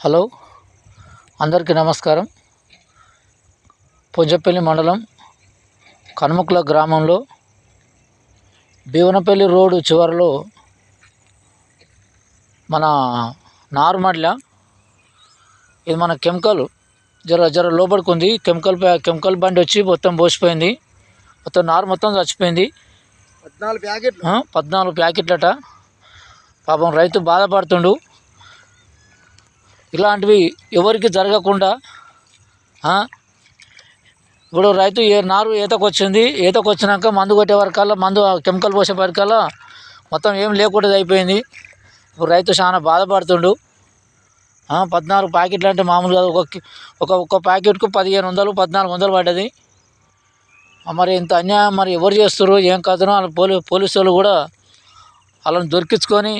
Hello అందరికీ నమస్కారం. పుంజపల్లి మండలం కనుమకుల గ్రామంలో భీవనపల్లి రోడ్డు చివరిలో మన నారుమడ్ల ఇది మన కెమికల్ జర జర లోపలికి ఉంది కెమికల్ కెమికల్ బండి వచ్చి మొత్తం పోసిపోయింది. మొత్తం నారు మొత్తం చచ్చిపోయింది. పద్నాలుగు ప్యాకెట్లు. ఆ, పద్నాలుగు ప్యాకెట్లట. పాపం రైతు బాధపడుతుండు. ఇలాంటివి ఎవరికి జరగకుండా ఇప్పుడు రైతు ఏ నారు ఈతకొచ్చింది ఈతకొచ్చినాక మందు కొట్టే వరకల్లా మందు ఆ కెమికల్ పోసే వరకల్లా మొత్తం ఏం లేకుండా అయిపోయింది. ఇప్పుడు రైతు చాలా బాధపడుతుండు. పద్నాలుగు ప్యాకెట్లు అంటే మామూలుగా ఒక ఒక ఒక్క ప్యాకెట్కు పదిహేను వందలు పద్నాలుగు వందలు పడ్డది. మరి ఇంత అన్యాయం మరి ఎవరు చేస్తారు ఏం కథనో వాళ్ళ పోలీ పోలీసు వాళ్ళు కూడా వాళ్ళని దొరికించుకొని